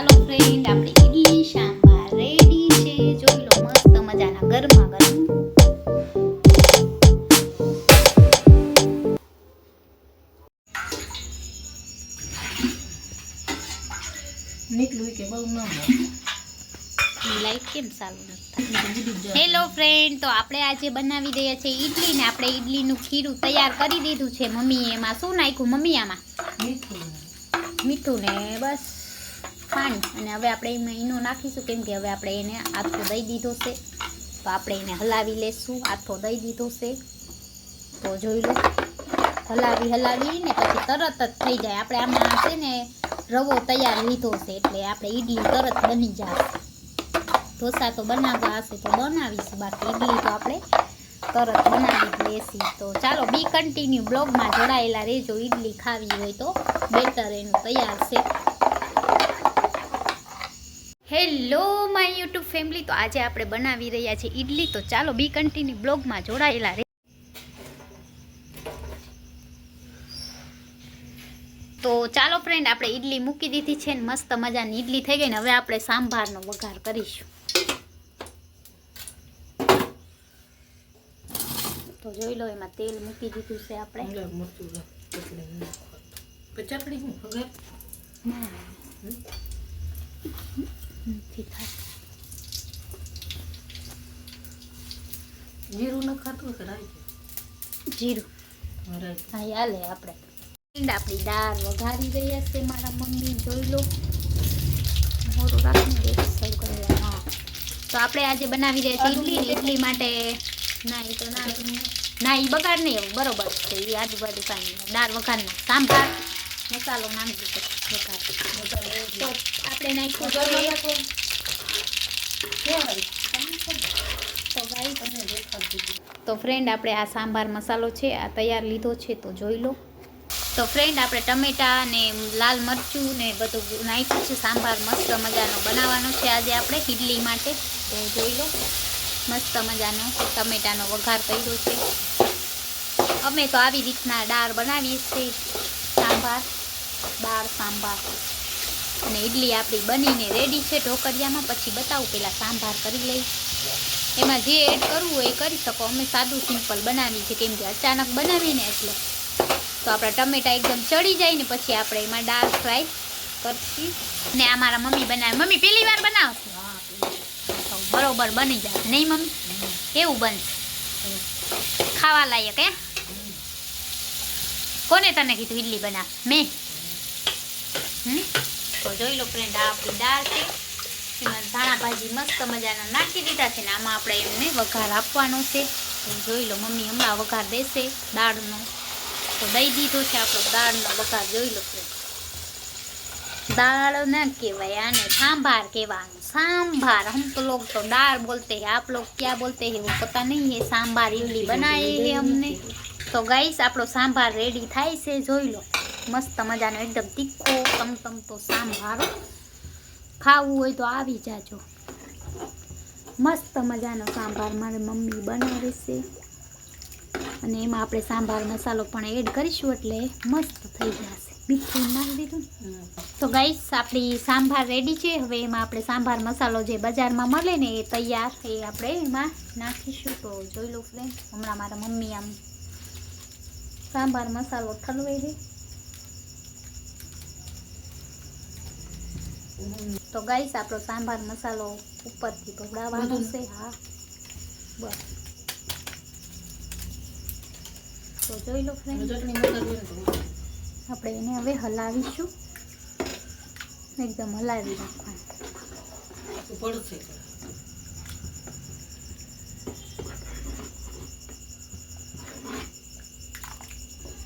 ચાલો ફ્રેન્ડ આપણે ઈડલી સાંભાર રેડી છે. જોઈ લો મસ્ત મજાના ગરમા ગરમ. નીકળ્યું કે બહુ ન લાઈટ કેમ ચાલુ નથી હેલો ફ્રેન્ડ તો આપણે આજે બનાવી રહ્યા છીએ ઈડલી ને આપણે ઈડલીનું ખીરું તૈયાર કરી દીધું છે મમ્મીએ એમાં. શું નાખ્યું મમ્મી આમાં? મીઠું. મીઠું ને બસ. પાણી અને હવે આપણે એમાં ઈનો નાખીશું, કેમ કે હવે આપણે એને આથો દઈ દીધો છે. તો આપણે એને હલાવી લેશું, આથો દઈ દીધો છે. તો જોઈ લો. હલાવી હલાવી ને પછી તરત જ થઈ જાય. આપણે આમાં છે ને રવો તૈયાર લીધો છે, એટલે આપણે ઈડલી તરત બની જશે. ઢોસા તો બનાવવા હશે, તો બનાવીશું. બાકી ઈડલી તો આપણે તરત બનાવી લેશી. તો ચાલો, બી કન્ટિન્યુ બ્લોગમાં જોડાયેલા રહેજો. ઈડલી ખાવી હોય તો બેટર એનું તૈયાર છે. Hello my YouTube family. તો આજે આપણે બનાવી રહ્યા છીએ ઈડલી. તો ચાલો બી કન્ટીની બ્લોગમાં જોડાયેલા રહે. તો ચાલો ફ્રેન્ડ આપણે ઈડલી મૂકી દીધી છે ને મસ્ત મજાની ઈડલી થઈ ગઈ ને હવે આપણે સાંભારનો વઘાર કરીશું. તો જોઈ લો એમાં તેલ મૂકી દીધું છે આપણે. નથી ખાતું. જીરું ન ખાતું કે રાઈ જીરું. હા હાલે આપણે. આપણી દાળ વઘારી રહ્યા છે મારા મમ્મી જોઈ લો. મોટું રાખીને સર્વ કરી હા. તો આપણે આજે બનાવી રહ્યા છીએ ઇડલી ઇડલી માટે ના એ તો ના ના એ બગાડ નહીં બરોબર છે. એ આજુબાજુ કાંઈ દાળ વઘારના સાંભાર. મસાલો નાખી દીધો તો આપણે નાખ્યું તો તો ફ્રેન્ડ આપણે આ સાંભાર મસાલો છે આ તૈયાર લીધો છે તો જોઈ લો. તો ફ્રેન્ડ આપણે ટમેટા ને લાલ મરચું ને બધું નાખ્યું છે સાંભાર મસ્ત મજાનો બનાવવાનો છે આજે આપણે ઇડલી માટે. તો જોઈ લો. મસ્ત મજાનો ટમેટાનો વઘાર કર્યો છે. અમે તો આવી રીતના દાળ બનાવીએ છીએ સાંભાર. દાળ, સાંભાર અને ઇડલી આપણી બનીને રેડી છે. ઢોકળિયામાં પછી બતાવું, પહેલાં સાંભાર કરી લઈ. એમાં જે એડ કરવું હોય એ કરી શકો. અમે સાદું સિમ્પલ બનાવીએ છીએ, કેમ કે અચાનક બનાવીને એટલે. તો આપણા ટમેટા એકદમ ચડી જાય ને પછી આપણે એમાં દાળ ફ્રાય કરશી. ને આ મમ્મી બનાવે. મમ્મી, પહેલી વાર બનાવશે? બરોબર બની જાય. નહીં મમ્મી? એવું બનશે. ખાવા લાયક, હે? કોને તને કીધું ઇડલી બનાવ મેં? જોઈ લો ફ્રેન્ડ આ આપણી દાળ છે એમાં ધાણા ભાજી મસ્ત મજાના નાખી દીધા છે ને આમાં આપણે એમને વઘાર આપવાનો છે તો જોઈ લો મમ્મી હમણાં વઘાર દેશે દાળનો તો દઈ દીધો છે આપણો દાળનો વઘાર જોઈ લો ફ્રેન્ડ दाल न कहेवाय आने सांभार कहवानो सांभार हम तो लोग तो दाल बोलते हैं आप लोग क्या बोलते हैं वो पता नहीं है सांभार इडली बनाए है हमने તો ગાઈસ આપણો સાંભાર રેડી થાય છે જોઈ લો મસ્ત મજાનો એકદમ તીખો, તમતમતો સાંભાર. ખાવું હોય તો આવી જાજો. મસ્ત મજાનો સાંભાર મારી મમ્મી બનાવે છે. અને એમાં આપણે સાંભાર મસાલો પણ એડ કરીશું એટલે મસ્ત થઈ જશે. મીઠું નાખી દીધું તો ગાઈસ આપણી સાંભાર રેડી છે. હવે એમાં આપણે સાંભાર મસાલો જે બજારમાં મળે ને એ તૈયાર એ આપણે એમાં નાખીશું. તો જોઈ લો ફ્રેન્ડ હમણાં મારા મમ્મી આમ સાંભાર મસાલો ઠલવે છે. તો ગાઈસ આપણો સાંભાર મસાલો ઉપરથી ભગડાવવાનો છે. હા. બસ. તો જોઈ લો ફ્રેન્ડ આપણે એને હવે હલાવીશું. એકદમ હલાવી પડશે.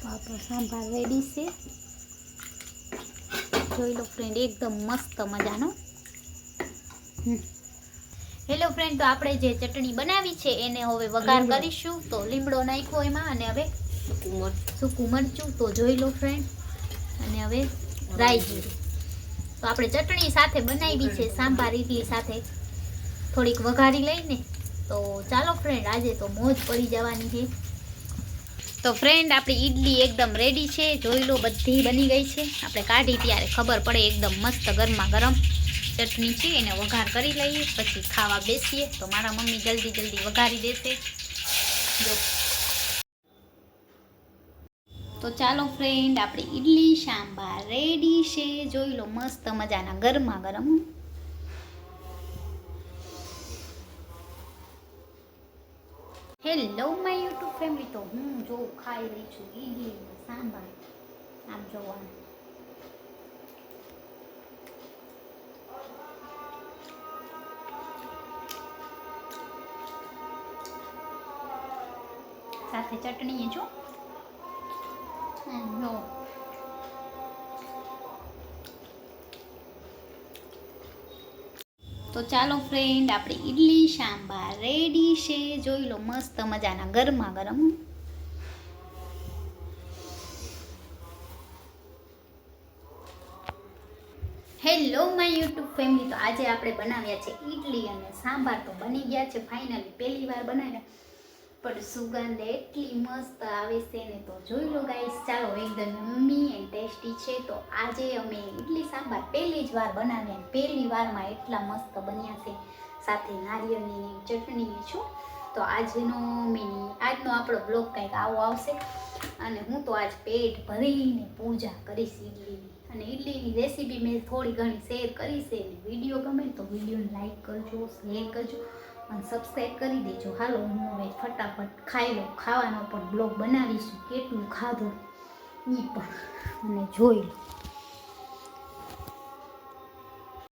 આપણો સાંભાર રેડી છે. જોઈ લો ફ્રેન્ડ એકદમ મસ્ત મજાનો. હેલો ફ્રેન્ડ તો આપણે જે ચટણી બનાવી છે એને હવે વઘાર કરીશું. તો લીમડો નાખ્યો એમાં અને હવે સૂકું મરચું. તો જોઈ લો ફ્રેન્ડ અને હવે રાઈ જીરું તો આપણે ચટણી સાથે બનાવી છે સાંભાર ઇડલી સાથે. થોડીક વઘારી લઈને. તો ચાલો ફ્રેન્ડ આજે તો મોજ પડી જવાની છે. તો ફ્રેન્ડ આપણી ઈડલી એકદમ રેડી છે. જોઈ લો, બધી બની ગઈ છે. આપણે કાઢી ત્યારે ખબર પડે એકદમ મસ્ત ગરમા ગરમ ચટણી છે. એને વઘાર કરી લઈએ, પછી ખાવા બેસીએ. તો મારા મમ્મી જલ્દી જલ્દી વઘારી દેશે. તો ચાલો ફ્રેન્ડ આપણી ઈડલી, સાંભાર રેડી છે. જોઈ લો, મસ્ત મજાના ગરમા ગરમ. હેલો માય યુટ્યુબ ફેમિલી તો હું જો ખાઈ રહી છું ઈડલી અને સાંભાર આમ જોવાનું સાથે ચટણી જો આમ જો તો ચાલો ફ્રેન્ડ આપણી ઈડલી સાંભાર રેડી છે. જોઈ લો મસ્ત મજાના ગરમા ગરમ. હેલો માય યુટ્યુબ ફેમિલી તો આજે આપણે બનાવ્યા છે ઈડલી અને સાંભાર તો બની ગયા છે. ફાઇનલી પહેલી વાર બનાવ્યા. પણ સુગંધ એટલી મસ્ત આવે છે ને તો જોઈ લો ગાઈસ ચાલો એકદમ યમ્મી એન્ડ ટેસ્ટી છે તો આજે અમે ઈડલી સાંભાર પહેલી જ વાર બનાવ્યા પહેલી વારમાં એટલા મસ્ત બન્યા છે સાથે નારિયેળની ચટણી છું તો આજનો મેની આજનો આપણો બ્લોગ કંઈક આવો આવશે અને હું તો આજ પેટ ભરીને પૂજા કરીશ ઈડલીની અને ઈડલીની રેસીપી મેં થોડી ઘણી શેર કરી છે વીડિયો ગમે તો વિડીયોને લાઈક કરજો શેર કરજો અને સબસ્ક્રાઈબ કરી દેજો. હાલો, હું હવે ફટાફટ ખાઈ લો ખાવાનો પણ બ્લોગ બનાવીશું. કેટલું ખાધું? એ પણ. અને જોઈ લો.